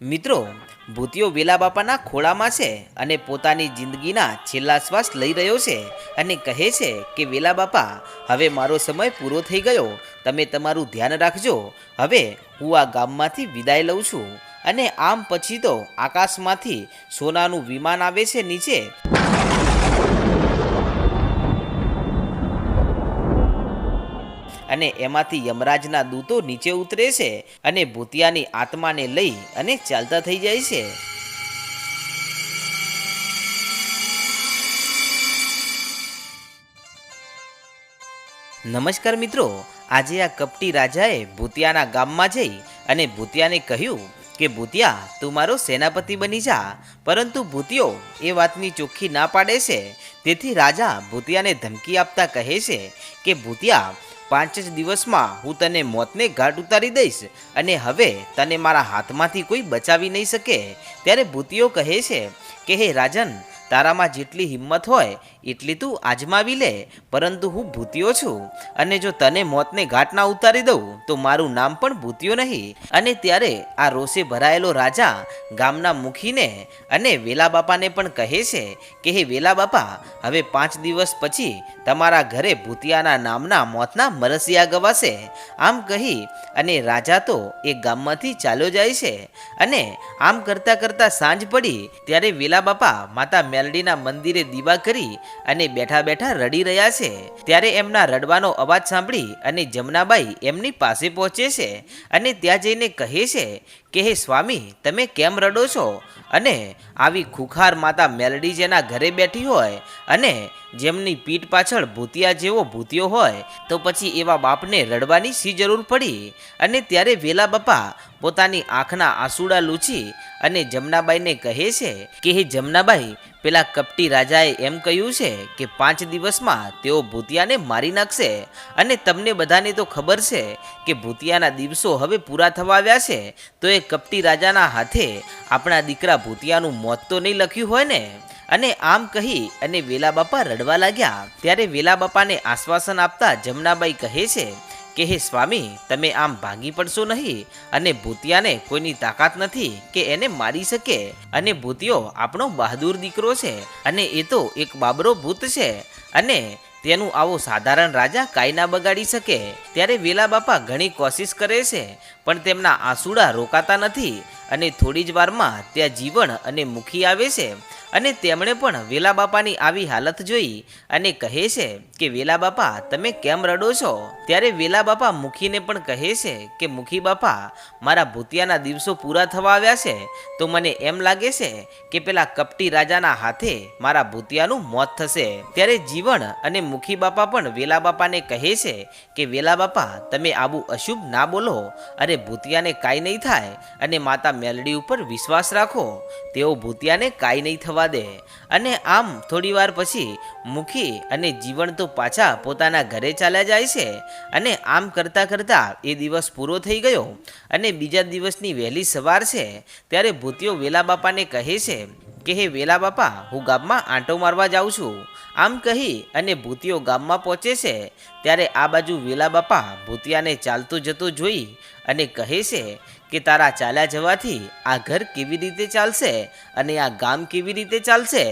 મિત્રો ભૂતિયો વેલા બાપાના ખોળામાં છે અને પોતાની જિંદગીના છેલ્લા શ્વાસ લઈ રહ્યો છે અને કહે છે કે, વેલા બાપા, હવે મારો સમય પૂરો થઈ ગયો. તમે તમારું ધ્યાન રાખજો. હવે હું આ ગામમાંથી વિદાય લઉં છું. અને આમ પછી તો આકાશમાંથી સોનાનું વિમાન આવે છે નીચે. અને એમાંથી યમરાજના દૂતો નીચે ઉતરે છે અને ભૂતિયાની આત્માને લઈ અને ચાલતા થઈ જાય છે. નમસ્કાર મિત્રો, આજે આ કપટી રાજાએ ભૂતિયાના ગામમાં જઈ અને ભૂતિયાને કહ્યું કે, ભૂતિયા, તું મારો સેનાપતિ બની જા, પરંતુ ભૂતિયો એ વાતની ચોખ્ખી ના પાડે છે. તેથી રાજા ભૂતિયાને ધમકી આપતા કહે છે કે, ભૂતિયા પાંચ જ દિવસમાં હું તને મોતને ઘાટ ઉતારી દઈશ અને હવે તને મારા હાથમાંથી કોઈ બચાવી નહીં શકે. ત્યારે ભૂતિયો કહે છે કે, હે રાજન તારામાં જેટલી હિંમત હોય, એટલી તું આજમાવી લે. પરંતુ હું ભૂતિયો છું અને જો તને મોતને ઘાટના ઉતારી દઉં, તો મારું નામ પણ ભૂતિયો નહીં. અને ત્યારે આ રોષે ભરાયેલો રાજા ગામના મુખીને અને વેલા બાપાને પણ કહે છે કે, હે વેલા બાપા, હવે પાંચ દિવસ પછી તમારા ઘરે ભૂતિયાના નામના મોતના મરસિયા ગવાશે. આમ કહી અને રાજા તો એ ગામમાંથી ચાલ્યો જાય છે. અને આમ કરતા કરતા સાંજ પડી, ત્યારે વેલા બાપા માતા મેલડીના મંદિરે દીવા કરી અને બેઠા બેઠા રડી રહ્યા છે. ત્યારે એમના રડવાનો અવાજ સાંભળી અને જમનાબાઈ એમની પાસે પહોંચે છે અને ત્યાં જઈને કહે છે કે, હે સ્વામી, તમે કેમ રડો છો? અને આવી ખુખાર માતા મેલડી જેના ઘરે બેઠી હોય અને જેમની પીઠ પાછળ ભૂતિયા જેવો ભૂતિયો હોય, તો પછી એવા બાપને રડવાની શી જરૂર પડી? અને ત્યારે વેલા બાપા પોતાની આંખના આંસુડા લૂછી અને જમનાબાઈને કહે છે કે, હે જમનાબાઈ પેલા કપટી રાજાએ એમ કહ્યું છે કે પાંચ દિવસમાં તેઓ ભૂતિયાને મારી નાખશે અને તમને બધાને તો ખબર છે કે ભૂતિયાના દિવસો હવે પૂરા થવા આવ્યા છે, તો એ કપટી રાજાના હાથે આપણા દીકરા ભૂતિયાનું મોત તો નહીં લખ્યું હોય ને? અને આમ કહી અને વેલા બાપા રડવા લાગ્યા, ત્યારે વેલા બાપાને આશ્વાસન આપતા જમનાબાઈ કહે છે કે, હે સ્વામી, તમે આમ ભાંગી પડશો નહીં અને ભૂતિયાને કોઈની તાકાત નથી કે એને મારી શકે. અને ભૂતિયો આપણો બહાદુર દીકરો છે અને એ તો એક બાબરો ભૂત છે. અને તેનું આવો સાધારણ રાજા કાંઈ ના બગાડી શકે. ત્યારે વેલા બાપા ઘણી કોશિશ કરે છે, પણ તેમના આંસુડા રોકાતા નથી અને થોડી જ વારમાં ત્યાં જીવન અને મુખી આવે છે. અને તેમણે પણ વેલા બાપાની આવી હાલત જોઈ અને કહે છે કે, વેલા બાપા, તમે કેમ રડો છો? ત્યારે વેલા બાપા મુખીને પણ કહે છે કે, મુખી બાપા, મારા ભૂતિયાના દિવસો પૂરા થવા આવ્યા છે. તો મને એમ લાગે છે કે પેલા કપટી રાજાના હાથે મારા ભૂતિયાનું મોત થશે. ત્યારે જીવન અને મુખી બાપા પણ વેલા બાપાને કહે છે કે, વેલા બાપા, તમે આવું અશુભ ના બોલો. અરે, ભૂતિયાને કાંઈ નહીં થાય. અને માતા મેલડી ઉપર વિશ્વાસ રાખો. તેઓ ભૂતિયાને કાંઈ નહીં થવા દે. અને આમ થોડી વાર પછી મુખી અને જીવન તો પાછા પોતાના ઘરે ચાલ્યા જાય છે. અને આમ કરતાં કરતાં એ દિવસ પૂરો થઈ ગયો. અને બીજા દિવસની વહેલી સવાર છે, ત્યારે ભૂતિયો વેલા બાપાને કહે છે કે, હે વેલા બાપા, હું ગામમાં આંટો મારવા જાઉં છું. આમ કહી અને ભૂતિયો ગામમાં પહોંચે છે, ત્યારે આ બાજુ વેલા બાપા ભૂતિયાને ચાલતો જતો જોઈ અને કહે છે કે તારા ચાલ્યા જવાથી આ ઘર કેવી રીતે ચાલશે અને આ ગામ કેવી રીતે ચાલશે?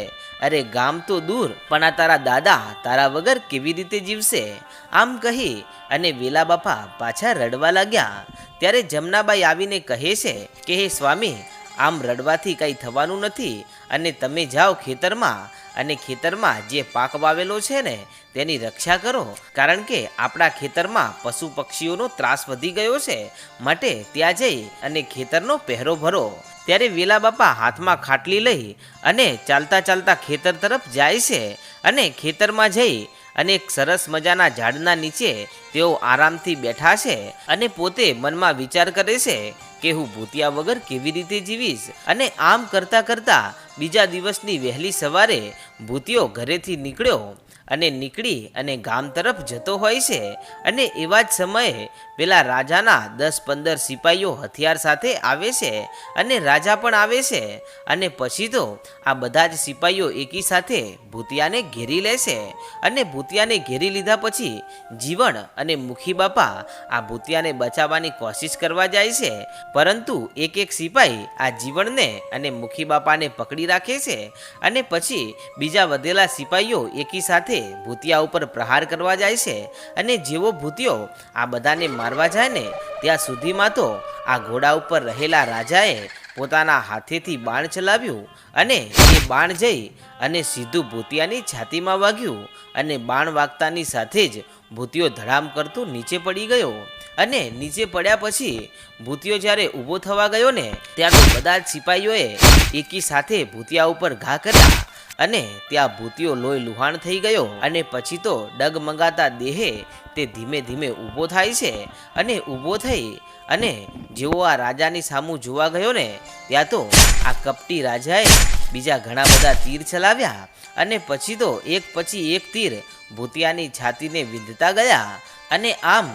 અરે ગામ તો દૂર, પણ આ તારા દાદા તારા વગર કેવી રીતે જીવશે? આમ કહી અને વેલા બાપા પાછા રડવા લાગ્યા. ત્યારે જમનાબાઈ આવીને કહે છે કે, હે સ્વામી, આમ રડવાથી કંઈ થવાનું નથી અને તમે જાઓ ખેતરમાં અને ખેતરમાં જે પાક વાવેલો છે ને, તેની રક્ષા કરો. કારણ કે આપણા ખેતરમાં પશુ પક્ષીઓનો ત્રાસ વધી ગયો છે, માટે ત્યાં જઈ અને ખેતરનો પહેરો ભરો. ત્યારે વેલા બાપા હાથમાં ખાટલી લઈ અને ચાલતા ચાલતા ખેતર તરફ જાય છે અને ખેતરમાં જઈ અને એક સરસ મજાના ઝાડના નીચે તેઓ આરામથી બેઠા છે અને પોતે મનમાં વિચાર કરે છે કે હું ભૂતિયા વગર કેવી રીતે જીવીશ? અને આમ કરતા કરતા બીજા દિવસની વહેલી સવારે ભૂતિયો ઘરેથી નીકળ્યો અને નીકળી અને ગામ તરફ જતો હોય છે. અને એવા જ સમયે પેલા રાજાના દસ પંદર સિપાહીઓ હથિયાર સાથે આવે છે અને રાજા પણ આવે છે. અને પછી તો આ બધા જ સિપાહીઓ એકી સાથે ભૂતિયાને ઘેરી લે છે. અને ભૂતિયાને ઘેરી લીધા પછી જીવન અને મુખી બાપા આ ભૂતિયાને બચાવવાની કોશિશ કરવા જાય છે. પરંતુ એક એક સિપાહી આ જીવનને અને મુખી બાપાને પકડી રાખે છે. અને પછી બીજા વધેલા સિપાહીઓ એકી સાથે ભૂતિયા ઉપર પ્રહાર કરવા જાય છે અને જેવો ભૂતિયો આ બધાને મારવા જાય ને, ત્યાં સુધીમાં તો આ ઘોડા ઉપર રહેલા રાજાએ પોતાના હાથેથી બાણ ચલાવ્યું અને એ બાણ જઈ અને સીધું ભૂતિયાની છાતીમાં વાગ્યું અને બાણ વાગતાની સાથે જ ભૂતિયો ધડામ કરતો નીચે પડી ગયો અને નીચે પડ્યા પછી ભૂતિયો જ્યારે ઊભો થવા ગયો ને ત્યારે બધા જ સિપાહીઓએ એકી સાથે ભૂતિયા ઉપર ઘા કર્યા અને ત્યાં ભૂતિયો લોહી લુહાણ થઈ ગયો અને પછી તો ડગમગાતા દેહે તે ધીમે ધીમે ઊભો થાય છે અને ઊભો થઈ અને જેવો આ રાજાની સામું જોવા ગયો ને, ત્યાં તો આ કપટી રાજાએ બીજા ઘણા બધા તીર ચલાવ્યા અને પછી તો એક પછી એક તીર ભૂતિયાની છાતીને વિંધતા ગયા અને આમ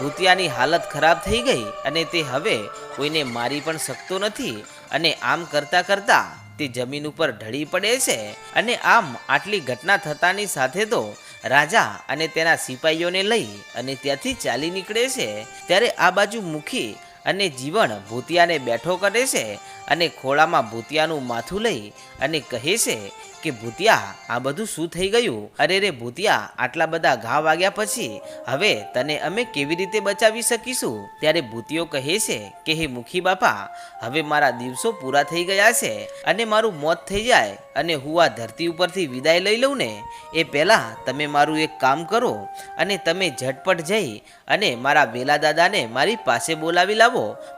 ભૂતિયાની હાલત ખરાબ થઈ ગઈ અને તે હવે કોઈને મારી પણ શકતો નથી અને આમ કરતાં કરતા તે જમીન ઉપર ઢળી પડે છે અને આમ આટલી ઘટના થતાની સાથે તો રાજા અને તેના સિપાહીઓને લઈ અને ત્યાંથી ચાલી નીકળે છે. ત્યારે આ બાજુ મુખી અને જીવન ભૂતિયાને બેઠો કરે છે અને ખોળામાં ભૂતિયાનું માથું લઈ અને કહે છે કે, ભૂતિયા, આ બધું શું થઈ ગયું? અરે રે ભૂતિયા, આટલા બધા ઘા વાગ્યા પછી હવે તને અમે કેવી રીતે બચાવી શકીશું? ત્યારે ભૂતિયો કહે છે કે, હે મુખી બાપા, હવે મારા દિવસો પૂરા થઈ ગયા છે અને મારું મોત થઈ જાય અને હું આ ધરતી ઉપરથી વિદાય લઈ લઉં ને. એ પહેલાં તમે મારું એક કામ કરો અને તમે ઝટપટ જઈ અને મારા વેલા દાદાને મારી પાસે બોલાવી લાવો.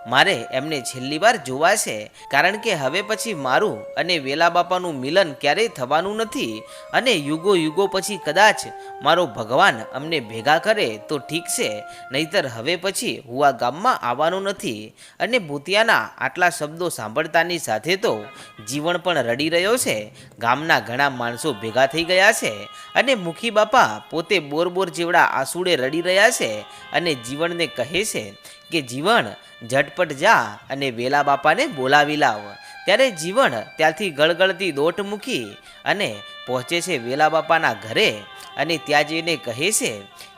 મારે એમને છેલ્લી વાર જોવા છે. કારણ કે હવે પછી મારું અને વેલા બાપાનું મિલન ક્યારેય થવાનું નથી અને યુગો યુગો પછી કદાચ મારો ભગવાન અમને ભેગા કરે તો ઠીક છે. નહીતર હવે પછી હું આ ગામમાં આવવાનું નથી અને ભૂતિયાના આટલા શબ્દો સાંભળતાની સાથે તો જીવન પણ રડી રહ્યો છે. ગામના ઘણા માણસો ભેગા થઈ ગયા છે અને મુખી બાપા પોતે બોર બોર જેવડા આંસુડે રડી રહ્યા છે અને જીવનને કહે છે કે જીવન ઝટપટ જા અને વેલા બાપાને બોલાવી લાવ. ત્યારે જીવન ત્યાંથી ગળગળતી દોટ મૂકી અને પહોંચે છે વેલા બાપાના ઘરે અને ત્યાં જઈને કહે છે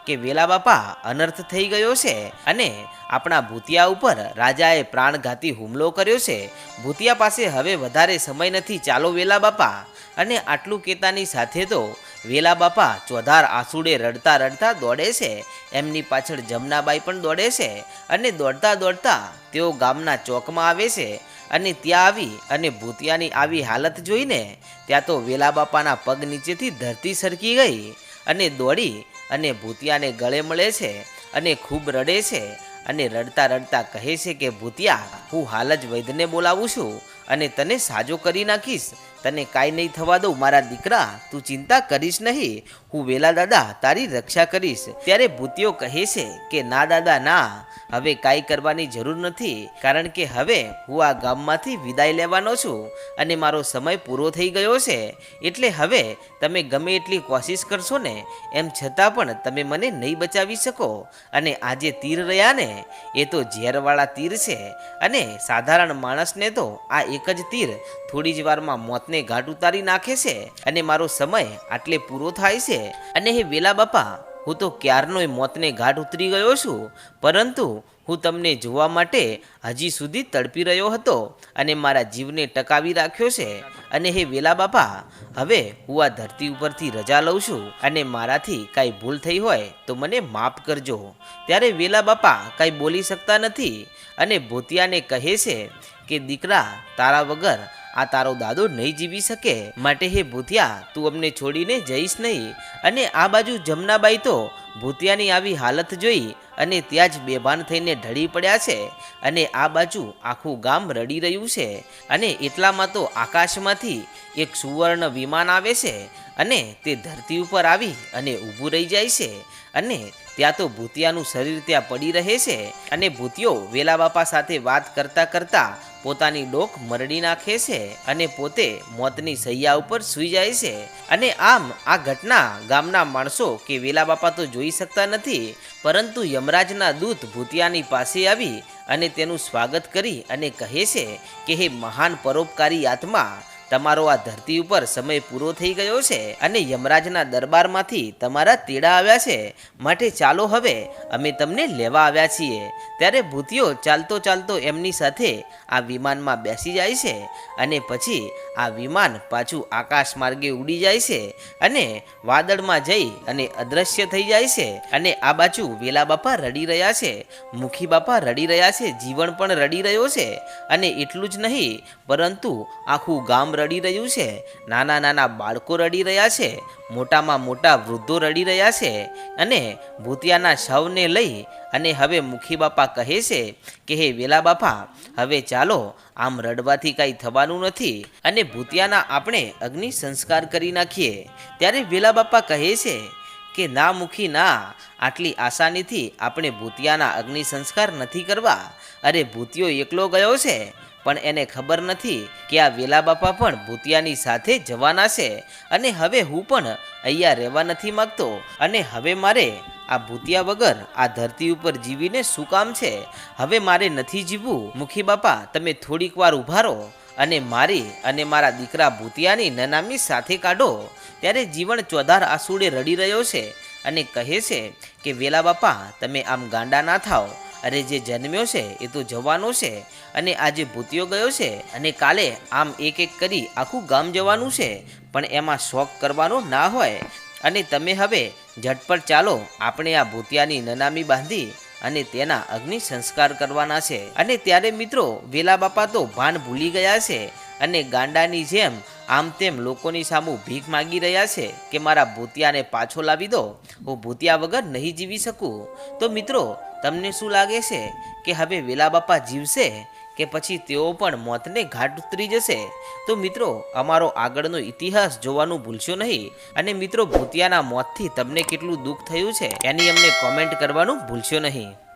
કે વેલા બાપા અનર્થ થઈ ગયો છે અને આપણા ભૂતિયા ઉપર રાજાએ પ્રાણઘાતી હુમલો કર્યો છે. ભૂતિયા પાસે હવે વધારે સમય નથી. ચાલો વેલા બાપા. અને આટલું કહેતાની સાથે તો વેલા બાપા, ચોધાર આંસુડે રડતા રડતા દોડે છે. એમની પાછળ જમનાબાઈ પણ દોડે છે અને દોડતા દોડતા તેઓ ગામના ચોકમાં આવે છે અને ત્યાં આવી અને ભૂતિયાની આવી હાલત જોઈને ત્યાં તો વેલા બાપાના પગ નીચેથી ધરતી સરકી ગઈ અને દોડી અને ભૂતિયાને ગળે મળે છે અને ખૂબ રડે છે અને રડતા રડતા કહે છે કે, ભૂતિયા, હું હાલ જ વૈદ્યને બોલાવું છું અને તને સાજો કરી નાખીશ. તને કાંઈ નહીં થવા દઉં, મારા દીકરા, તું ચિંતા કરીશ નહીં. હું વેલા દાદા, તારી રક્ષા કરીશ. ત્યારે ભૂતિયો કહે છે કે, ના દાદા, ના, હવે કાંઈ કરવાની જરૂર નથી. કારણ કે હવે હું આ ગામમાંથી વિદાય લેવાનો છું અને મારો સમય પૂરો થઈ ગયો છે. એટલે હવે તમે ગમે એટલી કોશિશ કરશો ને, એમ છતાં પણ તમે મને નહીં બચાવી શકો. અને આ જે તીર રહ્યા ને, એ તો ઝેરવાળા તીર છે. અને સાધારણ માણસને તો આ એક જ તીર થોડી જ વારમાં મોતને ઘાટ ઉતારી નાખે છે અને મારો સમય આટલે પૂરો થાય છે. અને હે વેલા બાપા, હું તો ક્યારનોય મોતને ઘાટ ઉતરી ગયો છું, પરંતુ હું તમને જોવા માટે હજી સુધી તડપી રહ્યો હતો અને મારા જીવને ટકાવી રાખ્યો છે. અને હે વેલા બાપા, હવે હું આ ધરતી ઉપરથી રજા લઉં છું અને મારાથી કાંઈ ભૂલ થઈ હોય તો મને માફ કરજો. ત્યારે વેલા બાપા, કાંઈ બોલી શકતા નથી અને ભૂતિયાને કહે છે કે, દીકરા, તારા વગર આ તારો દાદો નહીં જીવી શકે? માટે હે ભૂતિયા, તું અમને છોડીને જઈશ નહીં. અને આ બાજુ જમનાબાઈ તો ભૂતિયાની આવી હાલત જોઈ અને ત્યાં જ બેભાન થઈને ઢળી પડ્યા છે. અને આ બાજુ આખું ગામ રડી રહ્યું છે. અને એટલામાં તો આકાશમાંથી એક સુવર્ણ વિમાન આવે છે અને તે ધરતી ઉપર આવી અને ઊભું રહી જાય છે. અને ત્યાં તો ભૂતિયાનું શરીર ત્યાં પડી રહે છે. અને ભૂતિયો વેલા બાપા સાથે વાત કરતા કરતા પોતાની ડોક મરડી નાખે છે અને પોતે મોતની સૈયા ઉપર સૂઈ જાય છે. અને આમ આ ઘટના ગામના માણસો કે વેલા બાપા તો જોઈ શકતા નથી, પરંતુ યમરાજના દૂત ભૂતિયાની પાસે આવી અને તેનું સ્વાગત કરી અને કહે છે કે હે મહાન પરોપકારી આત્મા તમારો આ ધરતી ઉપર સમય પૂરો થઈ ગયો છે અને યમરાજના દરબારમાંથી તમારા તેડા આવ્યા છે. માટે ચાલો હવે અમે તમને લેવા આવ્યા છીએ. ત્યારે ભૂતિયો ચાલતો ચાલતો એમની સાથે આ વિમાનમાં બેસી જાય છે અને પછી આ વિમાન પાછું આકાશ માર્ગે ઉડી જાય છે અને વાદળમાં જઈ અને અદ્રશ્ય થઈ જાય છે અને આ બાજુ વેલા બાપા રડી રહ્યા છે. મુખી બાપા રડી રહ્યા છે જીવન પણ રડી રહ્યો છે અને એટલું જ નહીં, પરંતુ આખું ગામ રડી રહ્યું છે. નાના નાના બાળકો રડી રહ્યા છે. મોટામાં મોટા વૃદ્ધો રડી રહ્યા છે અને ભૂતિયાના શવને લઈ અને હવે મુખી બાપા કહે છે કે, હે વેલા બાપા, હવે ચાલો, આમ રડવાથી કાંઈ થવાનું નથી અને ભૂતિયાના આપણે અગ્નિ સંસ્કાર કરી નાખીએ. ત્યારે વેલા બાપા કહે છે કે, ના મુખી, ના, આટલી આસાનીથી આપણે ભૂતિયાના અગ્નિ સંસ્કાર નથી કરવા. અરે ભૂતિયો એકલો ગયો છે. પણ એને ખબર નથી કે આ વેલા બાપા પણ ભૂતિયાની સાથે જવાના છે અને હવે હું પણ અહીંયા રહેવા નથી માગતો અને હવે મારે આ ભૂતિયા વગર આ ધરતી ઉપર જીવીને શું કામ છે? હવે મારે નથી જીવવું. મુખી બાપા, તમે થોડીક વાર ઊભા રહો અને મારી અને મારા દીકરા ભૂતિયાની નનામી સાથે કાઢો. ત્યારે જીવન ચોધાર આસુડે રડી રહ્યો છે અને કહે છે કે, વેલા બાપા, તમે આમ ગાંડા ના થાઓ. અરે જે જન્મ્યો છે, એ તો જવાનો છે અને આજે ભૂતિયો ગયો છે અને કાલે આમ એક એક કરી આખું ગામ જવાનું છે, પણ એમાં શોખ કરવાનો ના હોય. અને તમે હવે ઝટપટ ચાલો, આપણે આ ભૂતિયાની નનામી બાંધી અને તેના અગ્નિ સંસ્કાર કરવાના છે. અને ત્યારે મિત્રો, વેલા બાપા તો ભાન ભૂલી ગયા છે અને ગાંડાની જેમ આમ તેમ લોકોની સામું ભીખ માગી રહ્યા છે કે મારા ભૂતિયાને પાછો લાવી દો. હું ભૂતિયા વગર નહીં જીવી શકું. તો મિત્રો તમને શું લાગે છે કે હવે વેલા બાપા જીવશે કે પછી તેઓ પણ મોતને ઘાટ ઉતરી જશે? તો મિત્રો, અમારો આગળનો ઇતિહાસ જોવાનું ભૂલશો નહીં. અને મિત્રો, ભૂતિયાના મોતથી તમને કેટલું દુઃખ થયું છે, એની અમને કોમેન્ટ કરવાનું ભૂલશો નહીં.